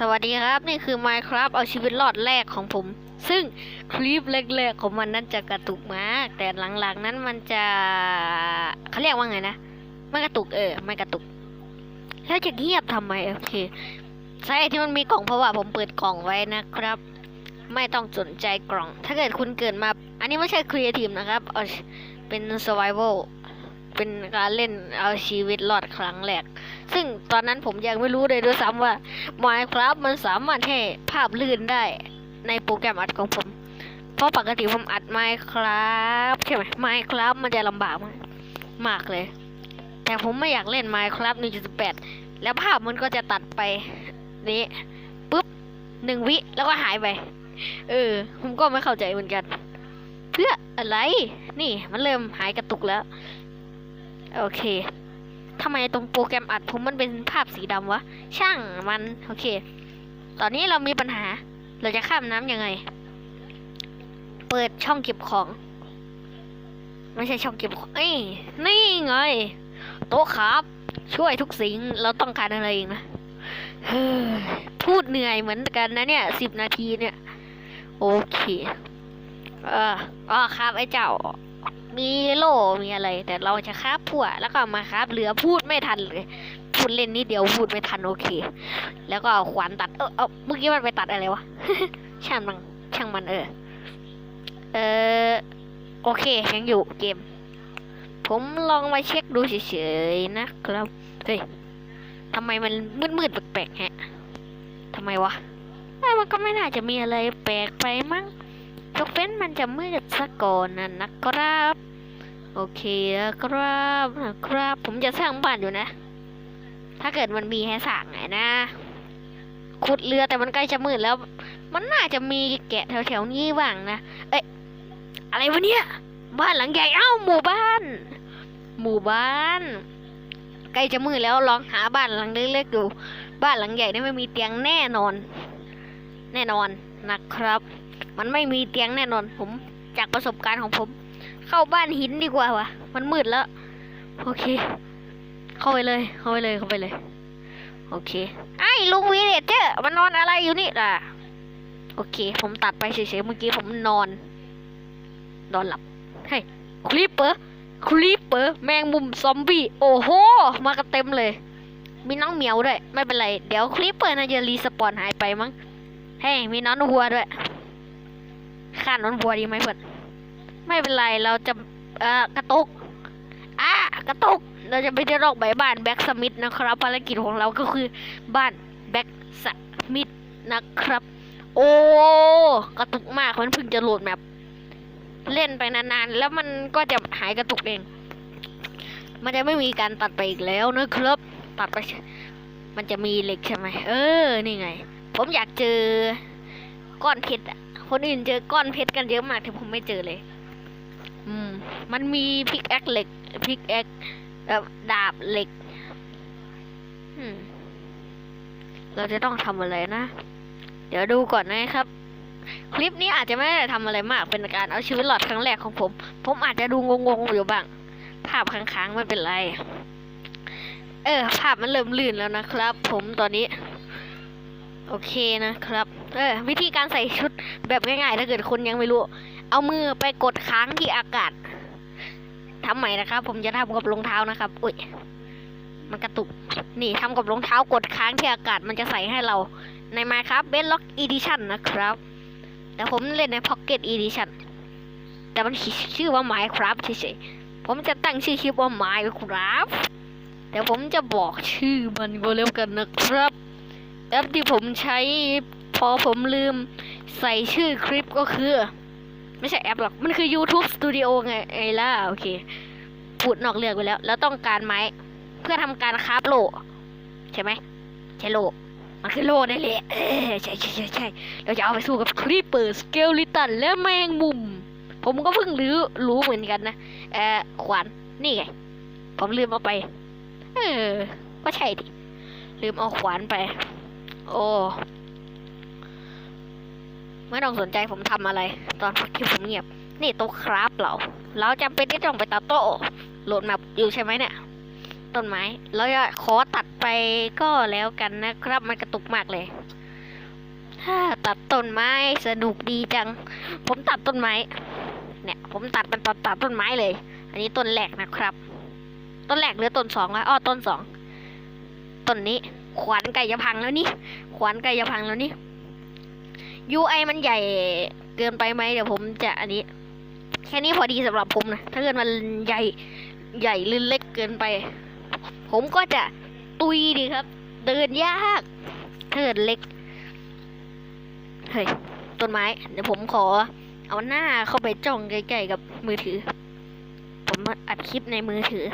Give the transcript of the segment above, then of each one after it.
สวัสดีครับ นี่คือ Minecraft เอาชีวิตรอดแรกของผม ซึ่งคลิปแรกๆของมันนั้นจะกระตุกมาก แต่หลังๆนั้นมันจะเขาเรียกว่าไงนะไม่กระตุกเออไม่กระตุก แล้วจะเงียบทำไมโอเคสาเหตุที่มันมีกล่องเพราะว่าผมเปิดกล่องไว้นะครับ ไม่ต้องสนใจกล่อง ถ้าเกิดคุณเกิดมา อันนี้ไม่ใช่ครีเอทีฟนะครับเอาเป็น survival เป็นการเล่นเอาชีวิตรอดครั้งแรก ซึ่งตอนนั้นผมยังไม่รู้เลยด้วยซ้ำว่า Minecraft มันสามารถให้ภาพลื่นได้ในโปรแกรมอัดของผม เพราะปกติผมอัด Minecraft ใช่ไหม Minecraft มันจะลำบากมากมากเลย แต่ผมไม่อยากเล่น Minecraft 1.8แล้วภาพมันก็จะตัดไปนี้ปุ๊บหนึ่งวิแล้วก็หายไป เออ ผมก็ไม่เข้าใจเหมือนกัน เพื่ออะไร นี่มันเริ่มหายกระตุกแล้ว โอเค ทำไมตรงโปรแกรมอัดผมมันเป็นภาพสีดำวะ ช่างมัน โอเค ตอนนี้เรามีปัญหา เราจะข้ามน้ำยังไง เปิดช่องเก็บของ ไม่ใช่ช่องเก็บของเอ้ยนี่ไง โต๊ะครับ ช่วยทุกสิ่ง เราต้องการอะไรเองนะพูดเหนื่อยเหมือนกันนะเนี่ยสิบนาทีเนี่ย โอเค เอออ๋อครับไอ้เจ้า มีโล่มีอะไร แต่เราจะคาบผัวแล้วก็มาคาบเรือพูดไม่ทันเลยพูดเล่นนิดเดียวพูดไม่ทันโอเค แล้วก็เอาขวานตัดเออเอาเมื่อกี้มันไปตัดอะไรวะช่างมันช่างมันเออเออโอเคยังอยู่เกม ผมลองมาเช็คดูเฉยๆนะครับเฮ้ยทำไมมันมืดๆแปลกๆฮะทำไมวะเอ้มันก็ไม่น่าจะมีอะไรแปลกไปมั้ง ยกเว้นมันจะมืดซะก่อนนะนะครับ โอเคครับนะครับ ผมจะสร้างบ้านอยู่นะ ถ้าเกิดมันมีให้สร้างไงนะ ขุดเรือแต่มันใกล้จะมืดแล้ว มันน่าจะมีแกะแถวๆนี้บ้างนะ เอ้ยอะไรวะเนี่ย บ้านหลังใหญ่เอ้าหมู่บ้าน หมู่บ้านใกล้จะมืดแล้วลองหาบ้านหลังเล็กๆดู บ้านหลังใหญ่นี่ไม่มีเตียงแน่นอน แน่นอนนะครับ มันไม่มีเตียงแน่นอน ผมจากประสบการณ์ของผม เข้าบ้านหินดีกว่าวะมันมืดแล้ว โอเค เข้าไปเลย เข้าไปเลยเข้าไปเลย โอเค ไอ้ลุงวีเดเจอร์มันนอนอะไรอยู่นี่ล่ะ โอเค ผมตัดไปเฉยๆเมื่อกี้ผมนอน นอนหลับเฮ้ยคลิปเปอร์คลิปเปอร์แมงมุมซอมบี้โอ้โห มากันเต็มเลย มีน้องเหมียวด้วย ไม่เป็นไร เดี๋ยวคลิปเปอร์น่าจะรีสปอนหายไปมั้งเฮ้ยมีน้องวัวด้วย ฆ่าน้องวัวดีไหมเพื่อนไม่เป็นไรเราจะเอ่อกระตุกอะกระตุก เราจะไปที่โลกใบบ้านแบ็กสมิธนะครับ ภารกิจของเราก็คือบ้านแบ็กสมิธนะครับ โอ้กระตุกมากมันเพิ่งจะโหลดแมปเล่นไปนานๆ แล้วมันก็จะหายกระตุกเอง มันจะไม่มีการตัดไปอีกแล้วนะครับ ตัดไป มันจะมีเหล็กใช่ไหมเออ นี่ไง ผมอยากเจอก้อนเพชรอะ คนอื่นเจอก้อนเพชรกันเยอะมากแต่ผมไม่เจอเลย อืม มันมีพิกแอคเหล็กพิกแอคเอ่อดาบเหล็ก อืม เราจะต้องทำอะไรนะ เดี๋ยวดูก่อนนะครับ คลิปนี้อาจจะไม่ได้ทำอะไรมาก เป็นการเอาชีวิตรอดครั้งแรกของผม ผมอาจจะดูงงๆอยู่บ้าง ภาพค้างๆไม่เป็นไร เออ ภาพมันเริ่มลื่นแล้วนะครับ ผมตอนนี้ โอเคนะครับ เออวิธีการใส่ชุดแบบง่ายๆ ถ้าเกิดคนยังไม่รู้ เอามือไปกดค้างที่อากาศทำใหม่นะครับ ผมจะทำกับรองเท้านะครับอุ้ยมันกระตุก นี่ทำกับรองเท้ากดค้างที่อากาศมันจะใส่ให้เราใน Minecraft Bedrock Edition นะครับ แต่ผมเล่นใน Pocket Edition แต่มันชื่อว่า Minecraft เฉยๆผมจะตั้งชื่อคลิปว่า Minecraft แต่ผมจะบอกชื่อมันก็แล้วกันนะครับแอปที่ผมใช้ พอผมลืมใส่ชื่อคลิปก็คือ ไม่ใช่แอปหรอก มันคือ YouTube Studio ไงไงล่ะ โอเคพูดนอกเรื่องไปแล้ว แล้วต้องการไม้เพื่อทำการคราฟโลใช่ไหมใช่โลมันคือโลนั่นแหละใช่ใช่ใช่ใช่เราจะเอาไปสู้กับครีปเปอร์สเกลิตันและแมงมุม ผมก็เพิ่งรู้รู้เหมือนกันนะเออขวานนี่ไง ผมลืมเอาไป เออ ก็ใช่ดิลืมเอาขวานไป โอ้ ไม่ต้องสนใจผมทำอะไร ตอนที่ผมเงียบ นี่โต๊ะครับเรา เราจำเป็นที่ต้องไปตัดโต๊ะโหลดแมปอยู่ใช่ไหมเนี่ย ต้นไม้เราจะขอตัดไปก็แล้วกันนะครับ มันกระตุกมากเลยฮ่าตัดต้นไม้สนุกดีจัง ผมตัดต้นไม้ เนี่ย ผมตัดเป็นตัดตัดต้นไม้เลย อันนี้ต้นแรกนะครับ ต้นแรกหรือต้นสองวะอ้อต้นสอง ต้นนี้ ขวานไก่จะพังแล้วนี่ ขวานไก่จะพังแล้วนี่ UI มันใหญ่เกินไปไหมเดี๋ยวผมจะอันนี้ แค่นี้พอดีสำหรับผมนะ ถ้าเกิดมันใหญ่ใหญ่หรือเล็กเกินไป ผมก็จะตุยดีครับ เดินยากถ้าเกิดเล็กเฮ้ยต้นไม้ เดี๋ยวผมขอ เอาหน้าเข้าไปจ้องใกล้ๆกับมือถือ ผมอัดคลิปในมือถือ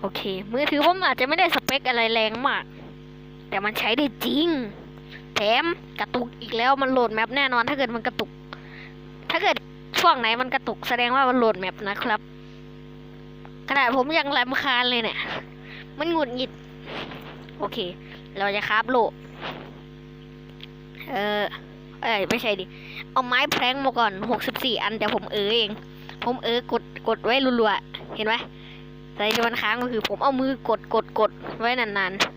โอเค มือถือผมอาจจะไม่ได้สเปคอะไรแรงมาก แต่มันใช้ได้จริง แถมกระตุกอีกแล้วมันโหลดแมปแน่นอน ถ้าเกิดมันกระตุก ถ้าเกิดช่วงไหนมันกระตุกแสดงว่ามันโหลดแมปนะครับขนาดผมยังรำคาญเลยเนี่ย มันหงุดหงิด โอเค เราจะคราบโลเออเอ้ยไม่ใช่ดิ เอาไม้แพร้งมาก่อนหกสิบสี่อันแต่ผมเออเอง ผมเออกดกดไว้รัวๆ เห็นไหมแต่ที่มันค้างก็คือผมเอามือกดกดกดไว้นานๆ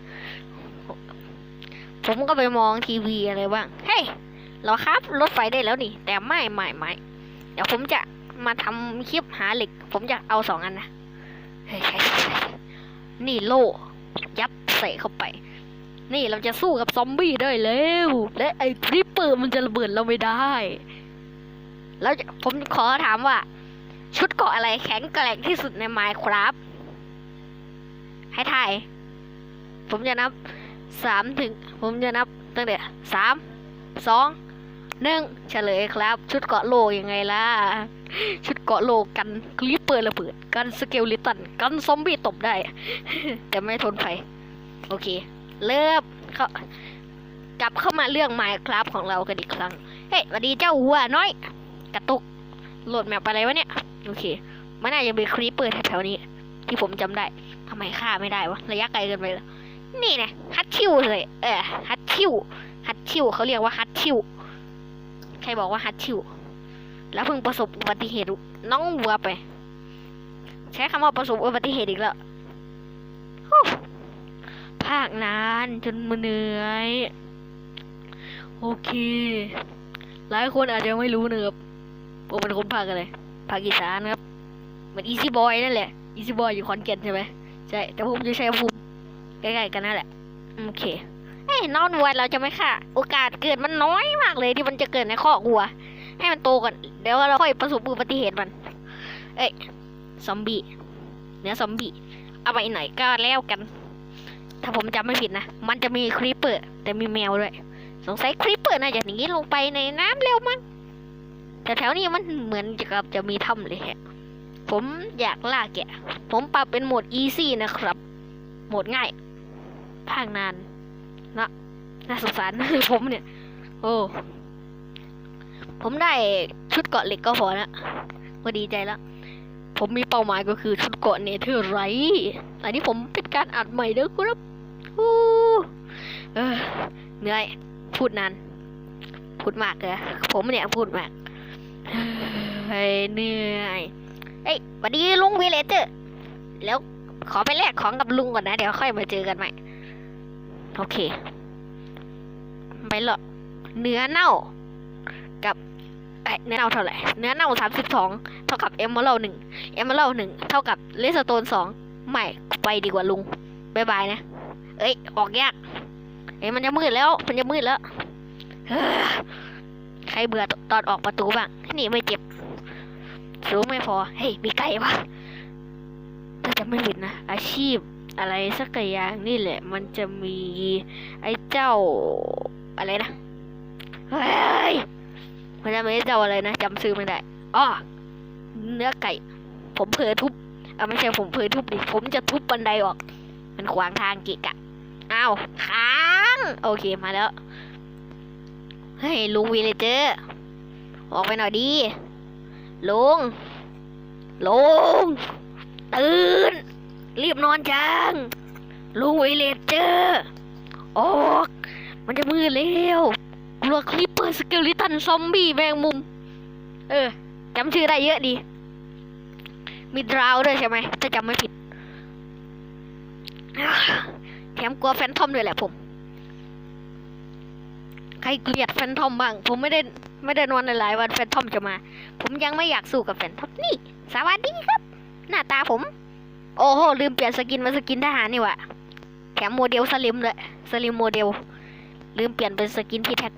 ผมก็ไปมองทีวีอะไรบ้าง เฮ้ยเราครับรถไฟได้แล้วนี่ แต่ไม่ไม่ไม่เดี๋ยวผมจะมาทำคลิปหาเหล็ก ผมจะเอาสองอันนะเฮ้ยใช่ใช่นี่โล่ยับใส่เข้าไป นี่เราจะสู้กับซอมบี้ได้แล้ว และไอ้ทริปเปอร์มันจะระเบิดเราไม่ได้ แล้วผมขอถามว่า ชุดเกาะอะไรแข็งแกร่งที่สุดในไมค์ครับ ให้ทาย ผมจะนับ สามถึงผมจะนับตั้งแต่สามสองหนึ่งเฉลยครับ ชุดเกาะโลยังไงล่ะ ชุดเกาะโลกันคลิปเปอร์ระเบิด กันสเกลลิตัน กันซอมบี้ตบได้ แต่ไม่ทนไฟโอเค เริ่มเขากลับเข้ามาเรื่องไมค์ครับของเรากันอีกครั้ง เฮ้ยสวัสดีเจ้าหัวน้อย กระตุกโหลดแมปอะไรวะเนี่ย โอเค มันน่าจะเป็นคลิปเปิดแถวๆนี้ ที่ผมจำได้ทำไมฆ่าไม่ได้วะ ระยะไกลเกินไปแล้ว นี่นะฮัตชิวเลย เออฮัตชิวฮัตชิวเขาเรียกว่าฮัตชิวใครบอกว่าฮัตชิวแล้วเพิ่งประสบอุบัติเหตุน้องวัวไป ใช้คำว่าประสบอุบัติเหตุอีกแล้วภาคนานจนมเหนื่อยโอเค หลายคนอาจจะไม่รู้นะครับผมเป็นคนภาคอะไรภาคอีสานครับเหมือนอีซี่บอยนั่นแหละอีซี่บอยอยู่ขอนแก่นใช่ไหมใช่แต่ผมอยู่ชัยภูมิ ใกล้ๆกันนั่นแหละ โอเคเอ้ยนอนวัวเราจะไม่ฆ่า โอกาสเกิดมันน้อยมากเลยที่มันจะเกิดในคอกวัว ให้มันโตก่อน เดี๋ยวเราค่อยประสบอุบัติเหตุมัน เอ้ย ซอมบี้ เนื้อซอมบี้ เอาไปหน่อยก็แล้วกัน ถ้าผมจำไม่ผิดนะ มันจะมีครีปเปอร์แต่มีแมวด้วย สงสัยครีปเปอร์น่าจะหนีลงไปในน้ำเร็วมั้งแต่แถวนี้มันเหมือนกับจะมีถ้ำเลยฮะ ผมอยากล่าแกะ ผมปรับเป็นโหมด easy นะครับ โหมดง่าย พากนานนะน่าสงสารผมเนี่ย โอ้ผมได้ชุดเกาะเหล็กก็พอละก็ดีใจแล้วผมมีเป้าหมายก็คือชุดเกาะเนเธอร์ไรท์อันนี้ผมเป็นการอัดใหม่เด้อครับอู้เออเหนื่อย พูดนานพูดมากเลยผมเนี่ยพูดมากเหนื่อยเอ้ยวัสดีลุงวีเลเจอร์แล้วขอไปแลกของกับลุงก่อนนะ เดี๋ยวค่อยมาเจอกันใหม่ โอเคไปหรอเนื้อเน่า กับเนื้อเน่าเท่าไหร่ เนื้อเน่าสามสิบสองเท่ากับเอมเมอรัลหนึ่งเอมเมอรัลหนึ่งเท่ากับเลสโตนสองไม่ไปดีกว่าลุงบายบายนะ เอ้ย ออกยาก เอ้ยมันจะมืดแล้ว มันจะมืดแล้ว ใครเบื่อตอนออกประตูบ้าง นี่ไม่เจ็บ สูงไม่พอ เฮ้ย มีไก่ปะถ้าจะไม่ผิดนะ อาชีพ อะไรสักอย่างนี่แหละ มันจะมี ไอ้เจ้าอะไรนะเฮ้ยมันจะมีไอ้เจ้าอะไรนะจำซื้อไม่ได้อ้อเนื้อไก่ ผมเผลอทุบอะไม่ใช่ผมเผลอทุบดิผมจะทุบบันไดออก มันขวางทางกิกะอ้าวค้างโอเคมาแล้วเฮ้ยลุงวีเลเจอร์ออกไปหน่อยดีลุงลุงตื่น รีบนอนจังลุงวีเลเจอร์ออก มันจะมืดแล้วกลัวคลิปเปอร์สเกลิตันซอมบี้แมงมุม เออจำชื่อได้เยอะดี มีดราวด้วยใช่ไหมถ้าจำไม่ผิด แถมกลัวแฟนทอมด้วยแหละผมขรเกลียดแฟนทอมบ้าง ผมไม่ได้ไม่ได้นอนหลายวันแฟนทอมจะมา ผมยังไม่อยากสู้กับแฟนทอมนี่ สวัสดีครับ หน้าตาผม โอ้โหลืมเปลี่ยนสกินมาสกินทหารนี่วะแถมโมเดลสลิมเลยสลิมโมเดล ลืมเปลี่ยนเป็นสกินที่แท็ก